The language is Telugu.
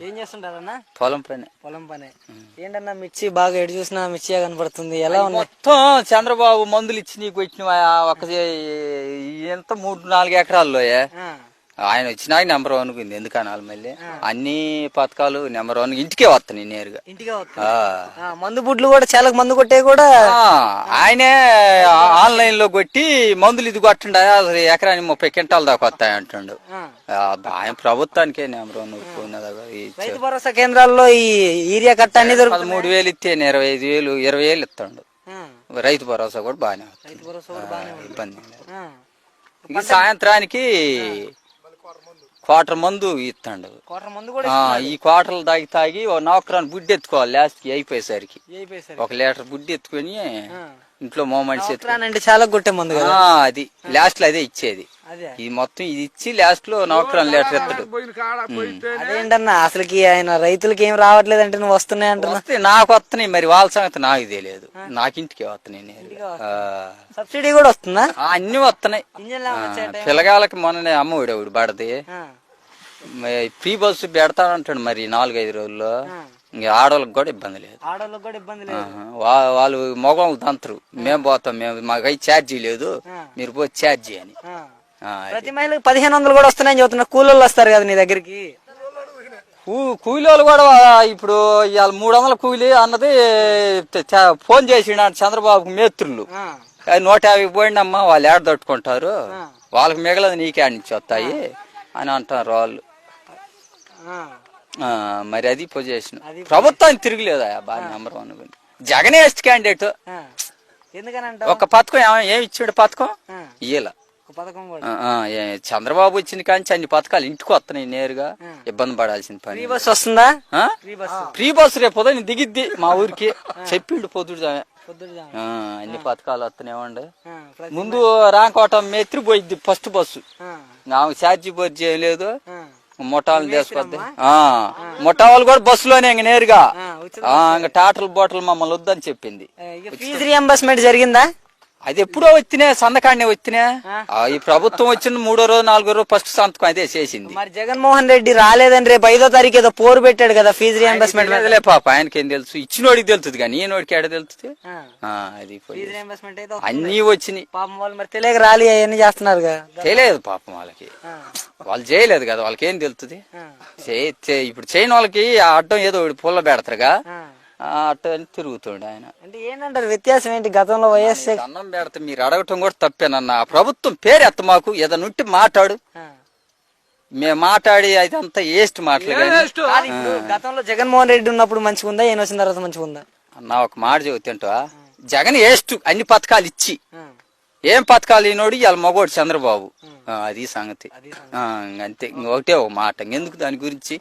ఏం చేస్తుంటారన్నా? పొలం పని. పొలం పని. ఏంటన్నా మిర్చి బాగా ఎటు చూసినా మిర్చి కనపడుతుంది. ఎలా ఉన్నాయి? మొత్తం చంద్రబాబు మందులు ఇచ్చి నీకు వచ్చిన ఒక ఎంత మూడు నాలుగు ఎకరాల్లోయే ఆ, ఆయన వచ్చినాక నెంబర్ వన్ కుంది ఎందుకు అనాలి మళ్ళీ అన్ని పథకాలు నెంబర్ వన్ ఇంటికే వస్తున్నాయి నేరుగా. మందు బుడ్లు కూడా చాలా మందు కొట్టే కూడా ఆయనే ఆన్లైన్లో కొట్టి మందులు ఇది కొట్టండి అసలు ఎకరానికి ముప్పై క్వింటాల దాకా వస్తాయి అంటుండు. ఆయన ప్రభుత్వానికే నెంబర్ వన్ రైతు భరోసా కేంద్రాల్లో ఈ యూరియా కట్ట దొరుకుతుంది పదమూడు వేలు ఇస్తే ఇరవై ఐదు వేలు ఇరవై వేలు ఇస్తాడు. రైతు భరోసా కూడా బాగానే. ఇబ్బంది సాయంత్రానికి క్వార్టర్ మందు. ఇస్తాడు. ఈ క్వార్టర్లు తాగి తాగి ఓ నౌకరాన్ని బుడ్డి ఎత్తుకోవాలి లాస్ట్కి అయిపోయేసరికి. అయిపోయి ఒక లీటర్ బుడ్డి ఎత్తుకొని ఇంట్లో మోమెంట్స్ ఎత్తుకొని అంటే చాలా కొట్టే మందు అది. లాస్ట్లో అదే ఇచ్చేది. అదే. ఇది మొత్తం ఇది ఇచ్చి లాస్ట్లో నౌకరాన్ లీటర్ ఎత్తాడు అదేంటన్నా అసలుకి ఆయన రైతులకి ఏం రావట్లేదు అంటే నువ్వు వస్తున్నాయి అంటున్నా? వస్తే నాకు వస్తున్నాయి మరి వాళ్ళ సంగతి నాకు తెలియదు. నాకు ఇంటికి వస్తున్నాయి. ఆ. సబ్సిడీ కూడా వస్తుందా? ఆ, అన్ని వస్తున్నాయి. పిల్లగాళ్ళకి మొన్ననే అమ్మఒడి ఒకటి పడది ఫ్రీ బస్సు పెడతానంటాడు మరి నాలుగైదు రోజుల్లో. ఇంక ఆడవాళ్ళకి కూడా ఇబ్బంది లేదు. ఆడవాళ్ళకి కూడా ఇబ్బంది లేదు. ఆహా. వా- వాళ్ళు మగవాళ్ళు తంతరు. మేము పోతాం మేము మాకై ఛార్జీ లేదు. మీరు పోయి ఛార్జీ అని. ప్రతి మహిళకి పదిహేను వందలు కూడా వస్తున్నాయని చెబుతున్నా. కూలోళ్ళు వస్తారు కదా నీ దగ్గరికి? కూ- కూలీలు కూడా ఇప్పుడు ఇవాళ మూడు వందల కూలీ అన్నది ఫోన్ చేసిండు చంద్రబాబుకు మేత్రులు. నూట యాభై పోయిండమ్మా వాళ్ళు ఏడ తట్టుకుంటారు? వాళ్ళకి మిగలదు నీకే నుంచి వస్తాయి అని అంటారు వాళ్ళు. మరి అది పొజిషన్ ప్రభుత్వానికి తిరగలేదు? బాగా నెంబర్ వన్. జగనే క్యాండిడేట్ ఒక పథకం ఏమ- ఇచ్చాడు పథకం. ఇయ్యల చంద్రబాబు వచ్చిన కాంచి అన్ని పథకాలు ఇంటికి వస్తున్నాయి నేరుగా. ఇబ్బంది పడాల్సిన పని. బస్ వస్తుందా? Free bus. రేపు ఉదయం దిగిద్ది మా ఊరికి. చెప్పిండు పొద్దుడు అన్ని పథకాలు వస్తున్నాయి ఆ, ప్రతి- ముందు రాంకోటం మేత్రి పోయిద్ది ఫస్ట్ బస్సు. నాకు ఛార్జీ బర్జీ ఏం లేదు ఆ. ముఠాలు తీసుకొద్ది ముఠా వాళ్ళు కూడా బస్సులోనే ఇంక నేరుగా. ఇంక టాటల్ బాటిల్ మమ్మల్ని వద్దని చెప్పింది. ఫీజు రియంబర్స్మెంట్ జరిగిందా? అది ఎప్పుడో వచ్చినే సంతకాన్ని వచ్చినే. ఈ ప్రభుత్వం వచ్చిన మూడో రోజు నాలుగో రోజు ఫస్ట్ సంతకం అదే చేసింది. మరి జగన్మోహన్ రెడ్డి రాలేదని రేపు ఐదో తారీఖు ఏదో పోరు పెట్టాడు కదా ఫీజు రియంబర్స్మెంట్ లేదులే పాప ఆయనకేం తెలుసు? ఇచ్చినోడికి తెలుస్తుంది కానీ ఈయనోడికి ఎడ తెలుస్తుంది అది పోయి. ఫీజు రియంబర్స్మెంట్ అయితే అన్నీ వచ్చినాయి. పాపం వాళ్ళు మరి తెలియక రాలి అవన్నీ చేస్తున్నారు కదా. తెలియదు పాపం వాళ్ళకి. వాళ్ళు చేయలేదు కదా వాళ్ళకి ఏం తెలుస్తుంది ఇప్పుడు చేయని వాళ్ళకి ఆ అడ్డం ఏదో పుల్ల పెడతారుగా. అని తిరుగుతుండు ఆయన. అంటే ఏంటంటారు వ్యత్యాసం ఏంటి? గతంలో వైఎస్ అన్నం పెడితే మీరు అడగటం కూడా తప్పేనన్న ప్రభుత్వం పేరు ఎత్త మాకు. ఏదైనా ఉంటే మాట్లాడు. మేము మాట్లాడి అదంతా వేస్ట్ మాటలు కానీ. కాదు ఇప్పుడు గతంలో జగన్మోహన్ రెడ్డి ఉన్నప్పుడు మంచిగా ఉందా? ఈయన వచ్చిన తర్వాత మంచిగా ఉందా? అన్న ఒక మాట చెబుతుంటా. జగన్ వేస్ట్. అన్ని పథకాలు ఇచ్చి. ఏం పథకాలు ఈనోడు ఇవాళ మగోడు చంద్రబాబు. అది సంగతి. అంతే. ఇంక ఒకటే ఒక మాట. ఇంకెందుకు దాని గురించి?